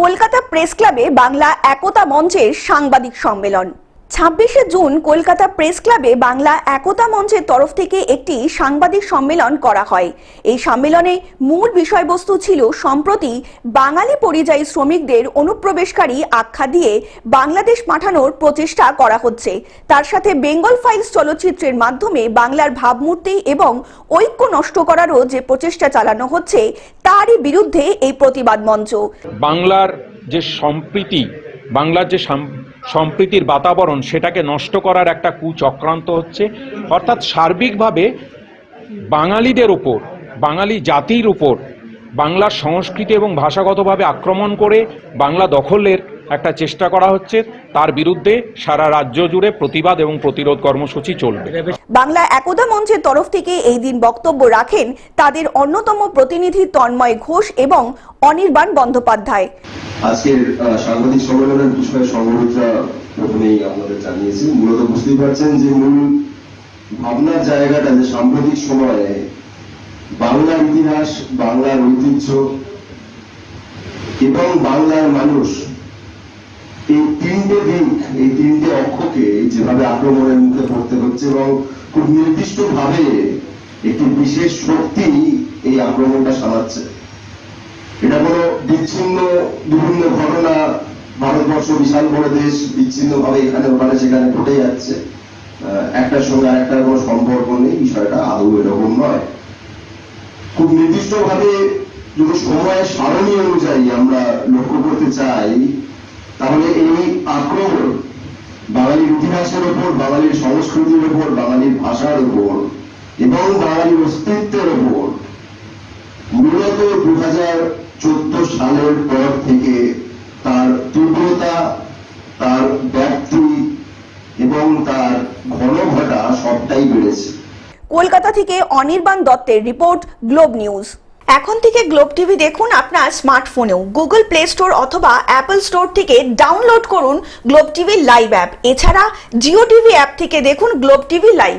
Kolkata press ক্লাবে বাংলা একতা মঞ্চের সাংবাদিক সম্মেলন। ছাব্বিশে জুন কলকাতা প্রেস ক্লাবে বাংলা একতা মঞ্চের তরফ থেকে একটি সাংবাদিক সম্মেলন করা হয়। এই সম্মেলনে মূল বিষয়বস্তু ছিল সম্প্রতি বাঙালি পরিযায়ী শ্রমিকদের অনুপ্রবেশকারী আখ্যা দিয়ে বাংলাদেশ পাঠানোর প্রচেষ্টা করা হচ্ছে। তার সাথে বেঙ্গল ফাইলস চলচ্চিত্রের মাধ্যমে বাংলার ভাবমূর্তি এবং ঐক্য নষ্ট করারও যে প্রচেষ্টা চালানো হচ্ছে, তারই বিরুদ্ধে এই প্রতিবাদ মঞ্চ। বাংলার যে সম্প্রীতি বাংলার যে সাম- সম্প্রীতির বাতাবরণ, সেটাকে নষ্ট করার একটা কুচক্রান্ত হচ্ছে। অর্থাৎ সার্বিকভাবে বাঙালিদের ওপর বাঙালি জাতির উপর, বাংলার সংস্কৃতি এবং ভাষাগতভাবে আক্রমণ করে বাংলা দখলের একটা চেষ্টা করা হচ্ছে। তার বিরুদ্ধে সারা রাজ্য জুড়ে প্রতিবাদ এবং প্রতিরোধ কর্মসূচি চলবে। বাংলা একতা মঞ্চের তরফ থেকে এই দিন বক্তব্য রাখেন তাদের অন্যতম প্রতিনিধি তন্ময় ঘোষ এবং অনির্বাণ বন্দ্যোপাধ্যায়। আজকের সাংবাদিক সম্মেলনের বিষয়ে সংগঠনটা প্রথমেই আপনাদের জানিয়েছি মূলত বুঝতেই পারছেন যে মূল ভাবনার জায়গাটা যে সাম্প্রতিক সময়ে বাংলার ইতিহাস, বাংলার ঐতিহ্য এবং বাংলার মানুষ এই তিনটে দিক, এই তিনটে অক্ষকে যেভাবে আক্রমণের মুখে পড়তে হচ্ছে এবং খুব নির্দিষ্ট ভাবে একটি বিশেষ শক্তি এই আক্রমণটা সামাচ্ছে এটা কোনো বিচ্ছিন্ন বিভিন্ন ঘটনা, ভারতবর্ষ বিশাল বড় দেশ বিচ্ছিন্ন ভাবে এখানে ওখানে সেখানে ঘটে যাচ্ছে। একটার সঙ্গে আরেকটার কোনো সম্পর্ক নেই, বিষয়টা আদৌ এরকম নয়। খুব নির্দিষ্ট ভাবে যদি সময়ের সারণী অনুযায়ী আমরা লক্ষ্য করতে চাই, তাহলে এই আক্রমণ বাঙালির ইতিহাসের ওপর, বাঙালির সংস্কৃতির ওপর, বাঙালির ভাষার ওপর এবং বাঙালির অস্তিত্বের ওপর মূলত দু হাজার চোদ্দ সালের পর থেকে তার তীব্রতা তার ব্যাপ্তি এবং তার ঘনঘটা সবটাই বেড়েছে। কলকাতা থেকে অনির্বাণ দত্তের রিপোর্ট, গ্লোব নিউজ। এখন থেকে গ্লোব টিভি দেখুন আপনার স্মার্টফোনেও। গুগল প্লে স্টোর অথবা অ্যাপল স্টোর থেকে ডাউনলোড করুন গ্লোব টিভি লাইভ অ্যাপ। এছাড়া জিও টিভি অ্যাপ থেকে দেখুন গ্লোব টিভি লাইভ।